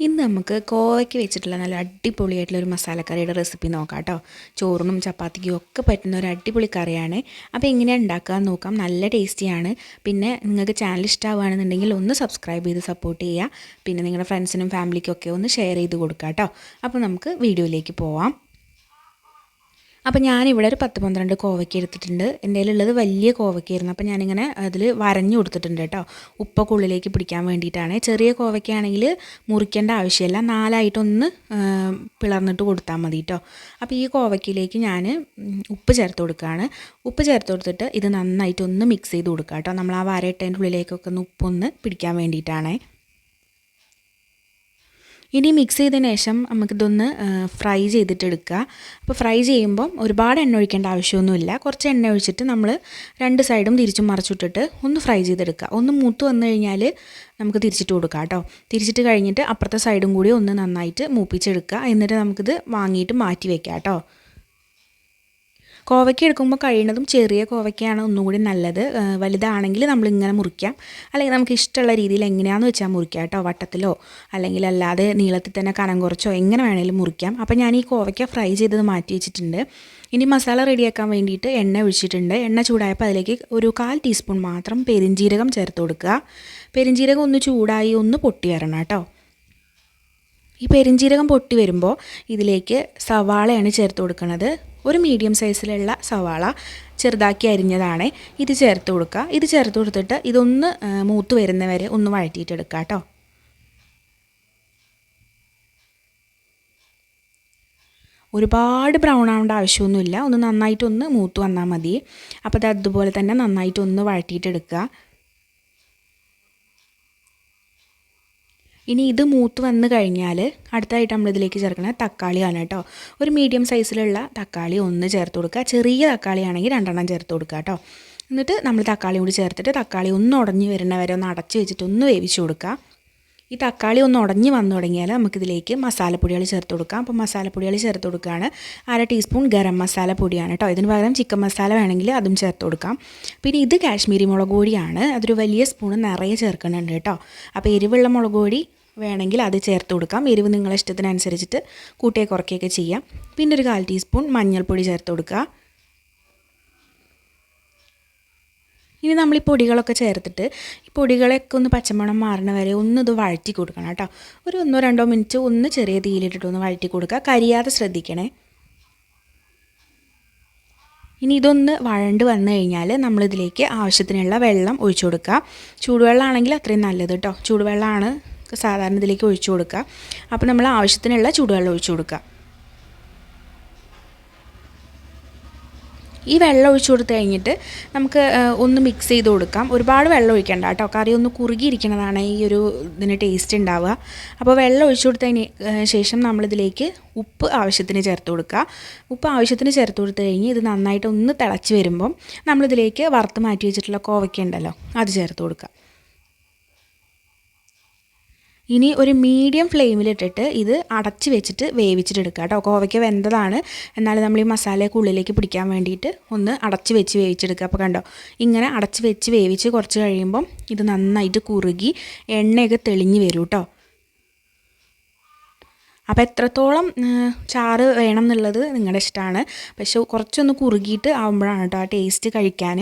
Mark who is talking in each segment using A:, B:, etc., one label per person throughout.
A: ഇന്ന് നമുക്ക് കോവയ്ക്ക് വെച്ചിട്ടുള്ള നല്ല അടിപൊളിയായിട്ടുള്ള ഒരു മസാലക്കറിയുടെ റെസിപ്പി നോക്കാം കേട്ടോ ചോറിനും ചപ്പാത്തിക്കും ഒക്കെ പറ്റുന്ന ഒരു അടിപൊളി കറിയാണ്. അപ്പോൾ എങ്ങനെയാണ് ഉണ്ടാക്കുക നോക്കാം. നല്ല ടേസ്റ്റിയാണ് പിന്നെ നിങ്ങൾക്ക് ചാനൽ ഇഷ്ടമാവുകയാണെന്നുണ്ടെങ്കിൽ ഒന്ന് സബ്സ്ക്രൈബ് ചെയ്ത് സപ്പോർട്ട് ചെയ്യുക. പിന്നെ നിങ്ങളുടെ ഫ്രണ്ട്സിനും ഫാമിലിക്കും ഒക്കെ ഒന്ന് ഷെയർ ചെയ്ത് കൊടുക്കുക കേട്ടോ അപ്പോൾ നമുക്ക് വീഡിയോയിലേക്ക് പോവാം. അപ്പോൾ ഞാനിവിടെ ഒരു പത്ത് പന്ത്രണ്ട് കോവയ്ക്ക് എടുത്തിട്ടുണ്ട്. എന്റെ കയ്യിലുള്ളത് വലിയ കോവയ്ക്കായിരുന്നു. അപ്പോൾ ഞാനിങ്ങനെ അതിൽ വരഞ്ഞു കൊടുത്തിട്ടുണ്ട് കേട്ടോ. ഉപ്പൊക്കെ ഉള്ളിലേക്ക് പിടിക്കാൻ വേണ്ടിയിട്ടാണ്. ചെറിയ കോവയ്ക്കാണെങ്കിൽ മുറിക്കേണ്ട ആവശ്യമില്ല. നാലായിട്ടൊന്ന് പിളർന്നിട്ട് കൊടുത്താൽ മതി കേട്ടോ. അപ്പോൾ ഈ കോവയ്ക്കിലേക്ക് ഞാൻ ഉപ്പ് ചേർത്ത് കൊടുക്കുകയാണ്. ഉപ്പ് ചേർത്ത് കൊടുത്തിട്ട് ഇത് നന്നായിട്ടൊന്ന് മിക്സ് ചെയ്ത് കൊടുക്കുക കേട്ടോ. നമ്മൾ ആ വരയിട്ടതിന്റെ ഉള്ളിലേക്കൊക്കെ ഒന്ന് ഉപ്പൊന്ന് പിടിക്കാൻ വേണ്ടിയിട്ടാണേ. ഇനി മിക്സ് ചെയ്തതിന് ശേഷം നമുക്കിതൊന്ന് ഫ്രൈ ചെയ്തിട്ടെടുക്കുക. അപ്പോൾ ഫ്രൈ ചെയ്യുമ്പം ഒരുപാട് എണ്ണ ഒഴിക്കേണ്ട ആവശ്യമൊന്നുമില്ല. കുറച്ച് എണ്ണ ഒഴിച്ചിട്ട് നമ്മൾ രണ്ട് സൈഡും തിരിച്ചും മറിച്ചിട്ടിട്ട് ഒന്ന് ഫ്രൈ ചെയ്തെടുക്കുക. ഒന്ന് മൂത്ത് വന്നു കഴിഞ്ഞാൽ നമുക്ക് തിരിച്ചിട്ട് കൊടുക്കാം കേട്ടോ. തിരിച്ചിട്ട് കഴിഞ്ഞിട്ട് അപ്പുറത്തെ സൈഡും കൂടി ഒന്ന് നന്നായിട്ട് മൂപ്പിച്ചെടുക്കുക. എന്നിട്ട് നമുക്കിത് വാങ്ങിയിട്ട് മാറ്റി വയ്ക്കാം കേട്ടോ. കോവയ്ക്ക എടുക്കുമ്പോൾ കഴിയുന്നതും ചെറിയ കോവയ്ക്കയാണ് ഒന്നുകൂടി നല്ലത്. വലുതാണെങ്കിൽ നമ്മൾ ഇങ്ങനെ മുറിക്കാം. അല്ലെങ്കിൽ നമുക്ക് ഇഷ്ടമുള്ള രീതിയിൽ എങ്ങനെയാണെന്ന് വെച്ചാൽ മുറിക്കാം കേട്ടോ വട്ടത്തിലോ അല്ലെങ്കിൽ അല്ലാതെ നീളത്തിൽ തന്നെ കനം കുറച്ചോ എങ്ങനെ വേണമെങ്കിലും മുറിക്കാം. അപ്പോൾ ഞാൻ ഈ കോവയ്ക്ക ഫ്രൈ ചെയ്തത് മാറ്റി വെച്ചിട്ടുണ്ട്. ഇനി മസാല റെഡിയാക്കാൻ വേണ്ടിയിട്ട് എണ്ണ ഒഴിച്ചിട്ടുണ്ട്. എണ്ണ ചൂടായപ്പോൾ അതിലേക്ക് ഒരു കാൽ ടീസ്പൂൺ മാത്രം പെരിഞ്ജീരകം ചേർത്ത് കൊടുക്കുക. പെരിഞ്ജീരകം ഒന്ന് ചൂടായി ഒന്ന് പൊട്ടി വരണം കേട്ടോ. ഈ പെരിഞ്ജീരകം പൊട്ടി വരുമ്പോൾ ഇതിലേക്ക് സവാളയാണ് ചേർത്ത് കൊടുക്കുന്നത്. ഒരു മീഡിയം സൈസിലുള്ള സവാള ചെറുതാക്കി അരിഞ്ഞതാണ്. ഇത് ചേർത്ത് കൊടുക്കുക. ഇത് ചേർത്ത് കൊടുത്തിട്ട് ഇതൊന്ന് മൂത്ത് വരുന്നവരെ ഒന്ന് വഴറ്റിയിട്ടെടുക്കുക കേട്ടോ. ഒരുപാട് ബ്രൗൺ ആവേണ്ട ആവശ്യമൊന്നുമില്ല. ഒന്ന് നന്നായിട്ടൊന്ന് മൂത്ത് വന്നാൽ മതി. അപ്പോൾ അത് അതുപോലെ തന്നെ നന്നായിട്ടൊന്ന് വഴറ്റിയിട്ടെടുക്കുക. ഇനി ഇത് മൂത്ത് വന്ന് കഴിഞ്ഞാൽ അടുത്തായിട്ട് നമ്മളിതിലേക്ക് ചേർക്കുന്നത് തക്കാളിയാണ് കേട്ടോ. ഒരു മീഡിയം സൈസിലുള്ള തക്കാളി ഒന്ന് ചേർത്ത് കൊടുക്കുക. ചെറിയ തക്കാളിയാണെങ്കിൽ രണ്ടെണ്ണം ചേർത്ത് കൊടുക്കുക കേട്ടോ. എന്നിട്ട് നമ്മൾ തക്കാളി കൂടി ചേർത്തിട്ട് തക്കാളി ഒന്ന് ഉടഞ്ഞ് വരുന്ന വരെ ഒന്ന് അടച്ച് വെച്ചിട്ട് ഒന്ന് വേവിച്ച് കൊടുക്കുക. ഈ തക്കാളി ഒന്ന് ഉടഞ്ഞ് വന്നു തുടങ്ങിയാൽ നമുക്കിതിലേക്ക് മസാലപ്പൊടികൾ ചേർത്ത് കൊടുക്കാം. അപ്പോൾ മസാലപ്പൊടികൾ ചേർത്ത് കൊടുക്കുകയാണ് അര ടീസ്പൂൺ ഗരം മസാല പൊടിയാണ് കേട്ടോ. ഇതിന് പകരം ചിക്കൻ മസാല വേണമെങ്കിൽ അതും ചേർത്ത് കൊടുക്കാം. പിന്നെ ഇത് കാശ്മീരി മുളക് പൊടിയാണ്. അതൊരു വലിയ സ്പൂൺ നിറയെ ചേർക്കുന്നുണ്ട് കേട്ടോ. അപ്പോൾ എരിവുള്ള മുളക് പൊടി വേണമെങ്കിൽ അത് ചേർത്ത് കൊടുക്കാം. എരിവ് നിങ്ങളെ ഇഷ്ടത്തിനനുസരിച്ചിട്ട് കൂട്ടിയെ കുറയ്ക്കുകയൊക്കെ ചെയ്യാം. പിന്നെ ഒരു കാൽ ടീസ്പൂൺ മഞ്ഞൾപ്പൊടി ചേർത്ത് കൊടുക്കുക. ഇനി നമ്മൾ ഈ പൊടികളൊക്കെ ചേർത്തിട്ട് ഈ പൊടികളൊക്കെ ഒന്ന് പച്ചമണം മാറണ വരെ ഒന്ന് വഴറ്റി കൊടുക്കണം കേട്ടോ. ഒരു ഒന്നോ രണ്ടോ മിനിറ്റ് ഒന്ന് ചെറിയ തീയിലിട്ടിട്ട് ഒന്ന് വഴറ്റി കൊടുക്കുക. കരിയാതെ ശ്രദ്ധിക്കണേ. ഇനി ഇതൊന്ന് വഴണ്ട് വന്നു കഴിഞ്ഞാൽ നമ്മളിതിലേക്ക് ആവശ്യത്തിനുള്ള വെള്ളം ഒഴിച്ചു കൊടുക്കുക. ചൂടുവെള്ളമാണെങ്കിൽ അത്രയും നല്ലത് കേട്ടോ. ചൂടുവെള്ളമാണ് സാധാരണ ഇതിലേക്ക് ഒഴിച്ചു കൊടുക്കുക. അപ്പോൾ നമ്മൾ ആവശ്യത്തിനുള്ള ചൂടുവെള്ളം ഒഴിച്ചു കൊടുക്കുക. ഈ വെള്ളം ഒഴിച്ചു കൊടുത്തു കഴിഞ്ഞിട്ട് നമുക്ക് ഒന്ന് മിക്സ് ചെയ്ത് കൊടുക്കാം. ഒരുപാട് വെള്ളം ഒഴിക്കേണ്ട കേട്ടോ. കറി ഒന്ന് കുറുകിയിരിക്കുന്നതാണ് ഈ ഒരു ഇതിന് ടേസ്റ്റ് ഉണ്ടാവുക. അപ്പോൾ വെള്ളം ഒഴിച്ചു കൊടുത്തതിന് ശേഷം നമ്മളിതിലേക്ക് ഉപ്പ് ആവശ്യത്തിന് ചേർത്ത് കൊടുക്കുക. ഉപ്പ് ആവശ്യത്തിന് ചേർത്ത് കൊടുത്തു കഴിഞ്ഞ് ഇത് നന്നായിട്ട് ഒന്ന് തിളച്ച് വരുമ്പം നമ്മളിതിലേക്ക് വറുത്ത് മാറ്റി വെച്ചിട്ടുള്ള കോവയ്ക്ക ഉണ്ടല്ലോ അത് ചേർത്ത് കൊടുക്കുക. ഇനി ഒരു മീഡിയം ഫ്ലെയിമിലിട്ടിട്ട് ഇത് അടച്ച് വെച്ചിട്ട് വേവിച്ചിട്ടെടുക്കുക കേട്ടോ. കോവയ്ക്ക് വെന്തതാണ്. എന്നാലും നമ്മൾ ഈ മസാലയൊക്കെ ഉള്ളിലേക്ക് പിടിക്കാൻ വേണ്ടിയിട്ട് ഒന്ന് അടച്ച് വെച്ച് വേവിച്ചെടുക്കുക. അപ്പോൾ കണ്ടോ ഇങ്ങനെ അടച്ച് വെച്ച് വേവിച്ച് കുറച്ച് കഴിയുമ്പം ഇത് നന്നായിട്ട് കുറുകി എണ്ണയൊക്കെ തെളിഞ്ഞ് വരും കേട്ടോ. അപ്പോൾ എത്രത്തോളം ചാറ് വേണം എന്നുള്ളത് നിങ്ങളുടെ ഇഷ്ടമാണ് പക്ഷേ കുറച്ചൊന്ന് കുറുകിയിട്ട് ആകുമ്പോഴാണ് കേട്ടോ ആ ടേസ്റ്റ് കഴിക്കാൻ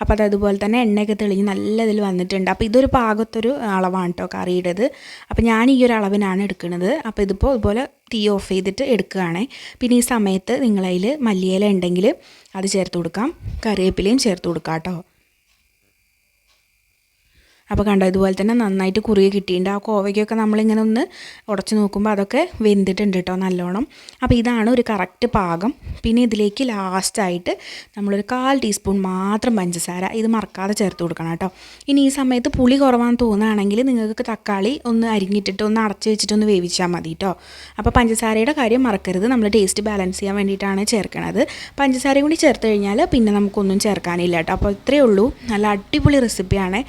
A: അപ്പോൾ അത് അതുപോലെ തന്നെ എണ്ണയൊക്കെ തെളിഞ്ഞ് നല്ല ഇതിൽ വന്നിട്ടുണ്ട്. അപ്പോൾ ഇതൊരു പാകത്തൊരു അളവാണ് കേട്ടോ കറിയുടേത്. അപ്പോൾ ഞാൻ ഈ ഒരു അളവിനാണ് എടുക്കുന്നത് അപ്പോൾ ഇതിപ്പോൾ ഇതുപോലെ തീ ഓഫ് ചെയ്തിട്ട് എടുക്കുകയാണ്. പിന്നെ ഈ സമയത്ത് നിങ്ങളതിൽ മല്ലിയില ഉണ്ടെങ്കിൽ അത് ചേർത്ത് കൊടുക്കാം. കറിവേപ്പിലയും ചേർത്ത് കൊടുക്കാം കേട്ടോ അപ്പോൾ കണ്ടോ ഇതുപോലെ തന്നെ നന്നായിട്ട് കുറുകി കിട്ടിയിട്ടുണ്ട്. ആ കോവയ്ക്കൊക്കെ നമ്മളിങ്ങനെ ഒന്ന് ഉടച്ച് നോക്കുമ്പോൾ അതൊക്കെ വെന്തിട്ടുണ്ട് കേട്ടോ നല്ലോണം. അപ്പോൾ ഇതാണ് ഒരു കറക്റ്റ് പാകം. പിന്നെ ഇതിലേക്ക് ലാസ്റ്റായിട്ട് നമ്മളൊരു കാൽ ടീസ്പൂൺ മാത്രം പഞ്ചസാര ഇത് മറക്കാതെ ചേർത്ത് കൊടുക്കണം കേട്ടോ ഇനി ഈ സമയത്ത് പുളി കുറവാന്ന് തോന്നുകയാണെങ്കിൽ നിങ്ങൾക്ക് തക്കാളി ഒന്ന് അരിഞ്ഞിട്ടിട്ട് ഒന്ന് അടച്ച് വെച്ചിട്ട് ഒന്ന് വേവിച്ചാൽ മതി കേട്ടോ അപ്പോൾ പഞ്ചസാരയുടെ കാര്യം മറക്കരുത്. നമ്മൾ ടേസ്റ്റ് ബാലൻസ് ചെയ്യാൻ വേണ്ടിയിട്ടാണ് ചേർക്കണത്. പഞ്ചസാരയും കൂടി ചേർത്ത് കഴിഞ്ഞാൽ പിന്നെ നമുക്കൊന്നും ചേർക്കാനില്ല കേട്ടോ അപ്പോൾ ഇത്രയേ ഉള്ളൂ. നല്ല അടിപൊളി റെസിപ്പിയാണ്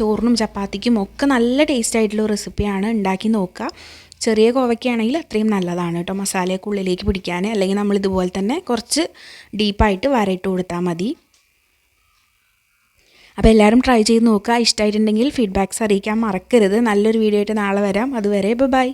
A: ചോറിനും ചപ്പാത്തിക്കും ഒക്കെ നല്ല ടേസ്റ്റ് ആയിട്ടുള്ള റെസിപ്പിയാണ് ഉണ്ടാക്കി നോക്കുക. ചെറിയ കോവയ്ക്കാണെങ്കിൽ അത്രയും നല്ലതാണ് കേട്ടോ മസാലയൊക്കെ ഉള്ളിലേക്ക് പിടിക്കാൻ. അല്ലെങ്കിൽ നമ്മൾ ഇതുപോലെ തന്നെ കുറച്ച് ഡീപ്പായിട്ട് വരയിട്ട് കൊടുത്താൽ മതി. അപ്പോൾ എല്ലാവരും ട്രൈ ചെയ്ത് നോക്കുക. ഇഷ്ടമായിട്ടുണ്ടെങ്കിൽ ഫീഡ്ബാക്ക്സ് അറിയിക്കാൻ മറക്കരുത്. നല്ലൊരു വീഡിയോ ആയിട്ട് നാളെ വരാം. അതുവരെ ബൈ